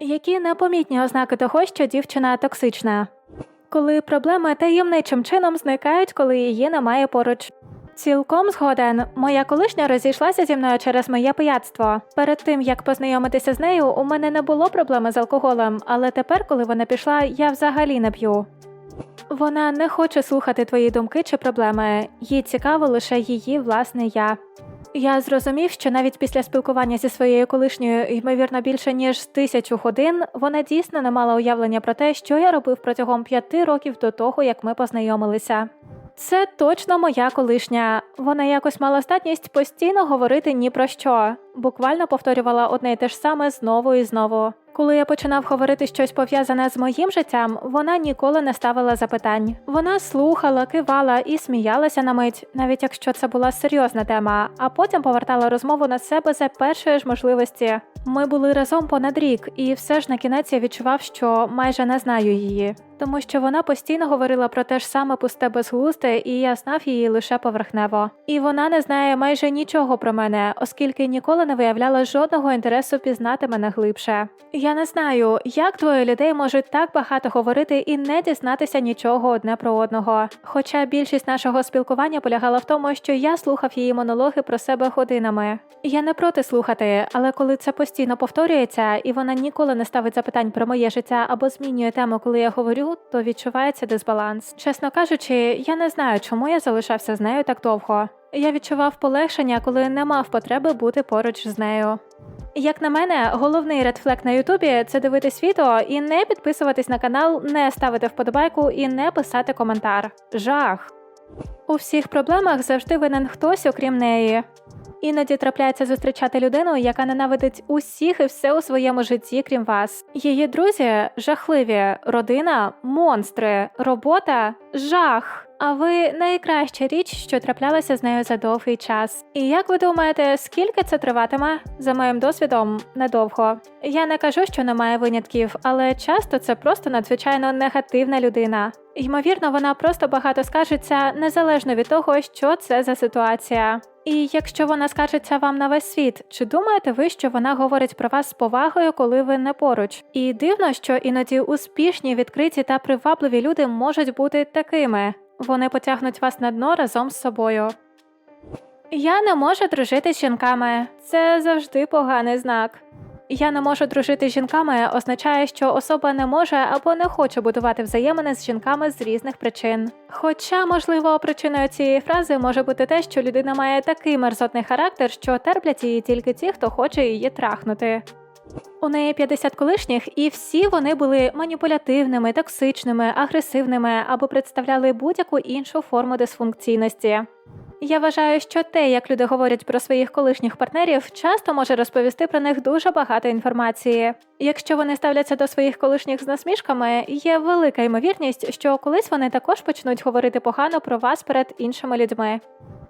Які непомітні ознаки того, що дівчина токсична? Коли проблеми таємничим чином зникають, коли її немає поруч. Цілком згоден. Моя колишня розійшлася зі мною через моє пияцтво. Перед тим як познайомитися з нею, у мене не було проблеми з алкоголем, але тепер, коли вона пішла, я взагалі не п'ю. Вона не хоче слухати твої думки чи проблеми. Їй цікаво лише її власне я. Я зрозумів, що навіть після спілкування зі своєю колишньою, ймовірно, більше ніж тисячу годин, вона дійсно не мала уявлення про те, що я робив протягом п'яти років до того, як ми познайомилися. Це точно моя колишня. Вона якось мала здатність постійно говорити ні про що, буквально повторювала одне й те ж саме знову і знову. Коли я починав говорити щось пов'язане з моїм життям, вона ніколи не ставила запитань. Вона слухала, кивала і сміялася на мить, навіть якщо це була серйозна тема, а потім повертала розмову на себе за першої ж можливості. Ми були разом понад рік, і все ж на кінець я відчував, що майже не знаю її, тому що вона постійно говорила про те ж саме пусте безглузде, і я знав її лише поверхнево. І вона не знає майже нічого про мене, оскільки ніколи не виявляла жодного інтересу пізнати мене глибше. Я не знаю, як двоє людей можуть так багато говорити і не дізнатися нічого одне про одного. Хоча більшість нашого спілкування полягала в тому, що я слухав її монологи про себе годинами. Я не проти слухати, але коли це постійно повторюється, і вона ніколи не ставить запитань про моє життя або змінює тему, коли я говорю, то відчувається дисбаланс. Чесно кажучи, я не знаю, чому я залишався з нею так довго. Я відчував полегшення, коли не мав потреби бути поруч з нею. Як на мене, головний редфлек на Ютубі це дивитись відео і не підписуватись на канал, не ставити вподобайку і не писати коментар. Жах. У всіх проблемах завжди винен хтось, окрім неї. Іноді трапляється зустрічати людину, яка ненавидить усіх і все у своєму житті, крім вас. Її друзі жахливі, родина монстри, робота жах. А ви найкраща річ, що траплялася з нею за довгий час. І як ви думаєте, скільки це триватиме? За моїм досвідом, недовго. Я не кажу, що немає винятків, але часто це просто надзвичайно негативна людина. Ймовірно, вона просто багато скаржиться незалежно від того, що це за ситуація. І якщо вона скаржиться вам на весь світ, чи думаєте ви, що вона говорить про вас з повагою, коли ви не поруч? І дивно, що іноді успішні, відкриті та привабливі люди можуть бути такими. Вони потягнуть вас на дно разом з собою. Я не можу дружити з жінками. Це завжди поганий знак. Я не можу дружити з жінками означає, що особа не може або не хоче будувати взаємини з жінками з різних причин. Хоча, можливо, причиною цієї фрази може бути те, що людина має такий мерзотний характер, що терплять її тільки ті, хто хоче її трахнути. У неї 50 колишніх, і всі вони були маніпулятивними, токсичними, агресивними або представляли будь-яку іншу форму дисфункційності. Я вважаю, що те, як люди говорять про своїх колишніх партнерів, часто може розповісти про них дуже багато інформації. Якщо вони ставляться до своїх колишніх з насмішками, є велика ймовірність, що колись вони також почнуть говорити погано про вас перед іншими людьми.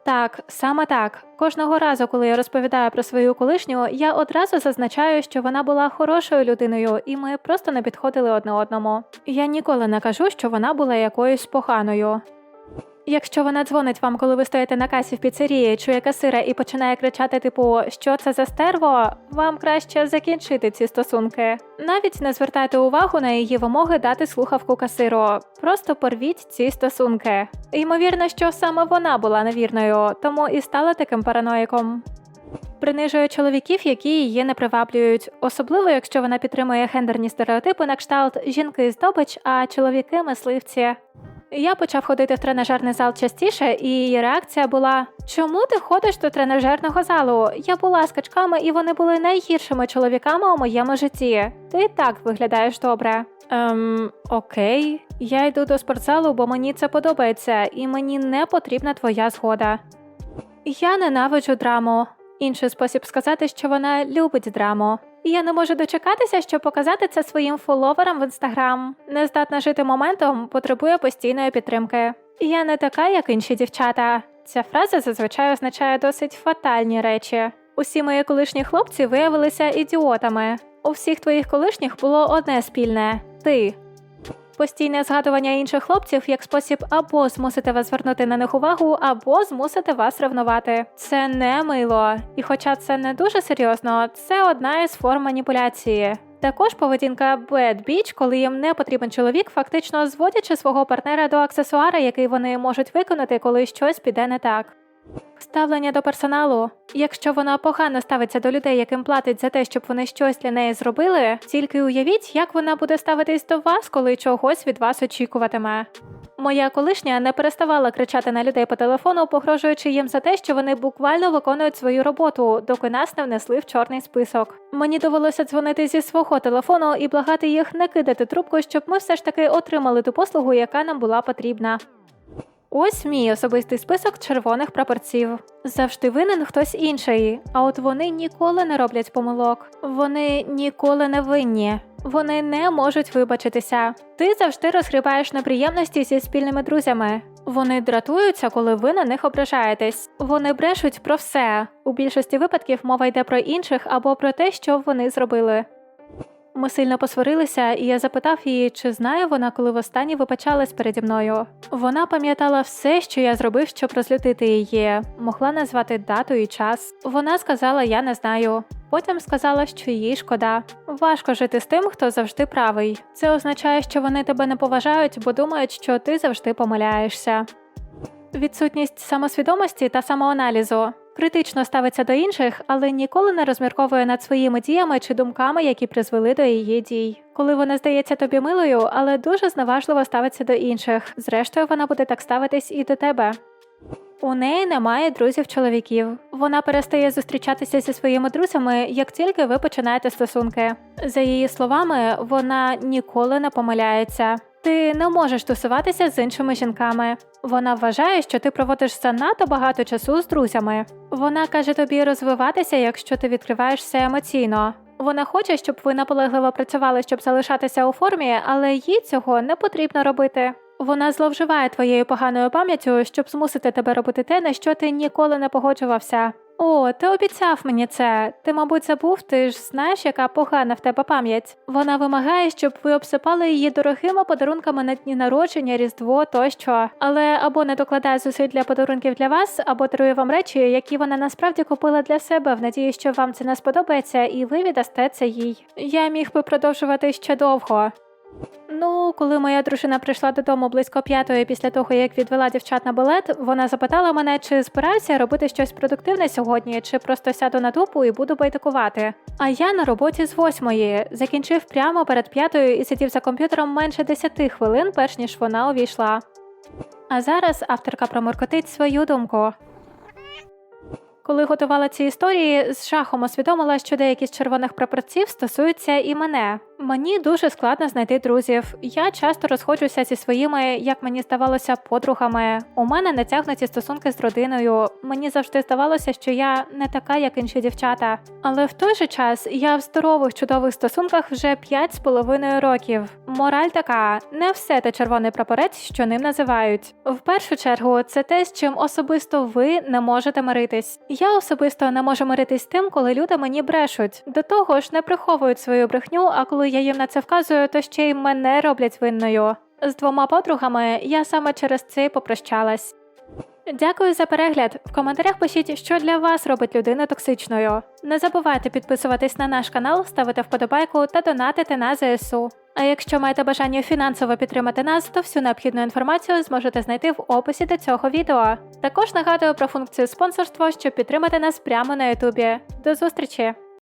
Так, саме так. Кожного разу, коли я розповідаю про свою колишню, я одразу зазначаю, що вона була хорошою людиною, і ми просто не підходили одне одному. Я ніколи не кажу, що вона була якоюсь поганою. Якщо вона дзвонить вам, коли ви стоїте на касі в піцерії, чує касира і починає кричати, типу, що це за стерво, вам краще закінчити ці стосунки. Навіть не звертайте увагу на її вимоги дати слухавку касиру. Просто порвіть ці стосунки. Ймовірно, що саме вона була невірною, тому і стала таким параноїком. Принижує чоловіків, які її не приваблюють, особливо якщо вона підтримує гендерні стереотипи на кшталт жінки здобич, а чоловіки мисливці. Я почав ходити в тренажерний зал частіше, і її реакція була: Чому ти ходиш до тренажерного залу? Я була з качками, і вони були найгіршими чоловіками у моєму житті. Ти і так виглядаєш добре. Ем, окей, я йду до спортзалу, бо мені це подобається, і мені не потрібна твоя згода. Я ненавиджу драму. Інший спосіб сказати, що вона любить драму. І Я не можу дочекатися, щоб показати це своїм фоловерам в інстаграм. Не здатна жити моментом, потребує постійної підтримки. Я не така, як інші дівчата. Ця фраза зазвичай означає досить фатальні речі. Усі мої колишні хлопці виявилися ідіотами. У всіх твоїх колишніх було одне спільне ти. Постійне згадування інших хлопців як спосіб або змусити вас звернути на них увагу, або змусити вас ревнувати. Це не мило. І хоча це не дуже серйозно, це одна із форм маніпуляції. Також поведінка bad bitch, коли їм не потрібен чоловік, фактично зводячи свого партнера до аксесуара, який вони можуть виконати, коли щось піде не так. Ставлення до персоналу. Якщо вона погано ставиться до людей, яким платить за те, щоб вони щось для неї зробили, тільки уявіть, як вона буде ставитись до вас, коли чогось від вас очікуватиме. Моя колишня не переставала кричати на людей по телефону, погрожуючи їм за те, що вони буквально виконують свою роботу, доки нас не внесли в чорний список. Мені довелося дзвонити зі свого телефону і благати їх не кидати трубку, щоб ми все ж таки отримали ту послугу, яка нам була потрібна. Ось мій особистий список червоних прапорців. Завжди винен хтось інший, а от вони ніколи не роблять помилок. Вони ніколи не винні. Вони не можуть вибачитися. Ти завжди розгрібаєш неприємності зі спільними друзями. Вони дратуються, коли ви на них ображаєтесь. Вони брешуть про все. У більшості випадків мова йде про інших або про те, що вони зробили. Ми сильно посварилися, і я запитав її, чи знає вона, коли востаннє вибачалась переді мною. Вона пам'ятала все, що я зробив, щоб розлютити її, могла назвати дату і час. Вона сказала, я не знаю. Потім сказала, що їй шкода. Важко жити з тим, хто завжди правий. Це означає, що вони тебе не поважають, бо думають, що ти завжди помиляєшся. Відсутність самосвідомості та самоаналізу критично ставиться до інших, але ніколи не розмірковує над своїми діями чи думками, які призвели до її дій. Коли вона здається тобі милою, але дуже зневажливо ставиться до інших. Зрештою, вона буде так ставитись і до тебе. У неї немає друзів-чоловіків. Вона перестає зустрічатися зі своїми друзями, як тільки ви починаєте стосунки. За її словами, вона ніколи не помиляється. Ти не можеш тусуватися з іншими жінками. Вона вважає, що ти проводиш занадто багато часу з друзями. Вона каже тобі розвиватися, якщо ти відкриваєшся емоційно. Вона хоче, щоб ви наполегливо працювали, щоб залишатися у формі, але їй цього не потрібно робити. Вона зловживає твоєю поганою пам'яттю, щоб змусити тебе робити те, на що ти ніколи не погоджувався. О, ти обіцяв мені це. Ти, мабуть, забув, ти ж знаєш, яка погана в тебе пам'ять. Вона вимагає, щоб ви обсипали її дорогими подарунками на дні народження, різдво тощо. Але або не докладає зусиль для подарунків для вас, або дарує вам речі, які вона насправді купила для себе, в надії, що вам це не сподобається, і ви віддасте це їй. Я міг би продовжувати ще довго. Ну, коли моя дружина прийшла додому близько п'ятої після того, як відвела дівчат на балет, вона запитала мене, чи збираюся робити щось продуктивне сьогодні, чи просто сяду на дупу і буду байдикувати. А я на роботі з восьмої закінчив прямо перед п'ятою і сидів за комп'ютером менше десяти хвилин, перш ніж вона увійшла. А зараз авторка проморкотить свою думку. Коли готувала ці історії, з жахом усвідомила, що деякі з червоних прапорців стосуються і мене. Мені дуже складно знайти друзів. Я часто розходжуся зі своїми, як мені здавалося, подругами. У мене натягнуті стосунки з родиною. Мені завжди здавалося, що я не така, як інші дівчата. Але в той же час я в здорових чудових стосунках вже п'ять з половиною років. Мораль така: не все те червоний прапорець, що ним називають. В першу чергу, це те, з чим особисто ви не можете миритись. Я особисто не можу миритись з тим, коли люди мені брешуть. До того ж, не приховують свою брехню, а коли я їм на це вказую, то ще й мене роблять винною. З двома подругами я саме через це попрощалась. Дякую за перегляд. В коментарях пишіть, що для вас робить людину токсичною. Не забувайте підписуватись на наш канал, ставити вподобайку та донатити на ЗСУ. А якщо маєте бажання фінансово підтримати нас, то всю необхідну інформацію зможете знайти в описі до цього відео. Також нагадую про функцію спонсорства, щоб підтримати нас прямо на Ютубі. До зустрічі!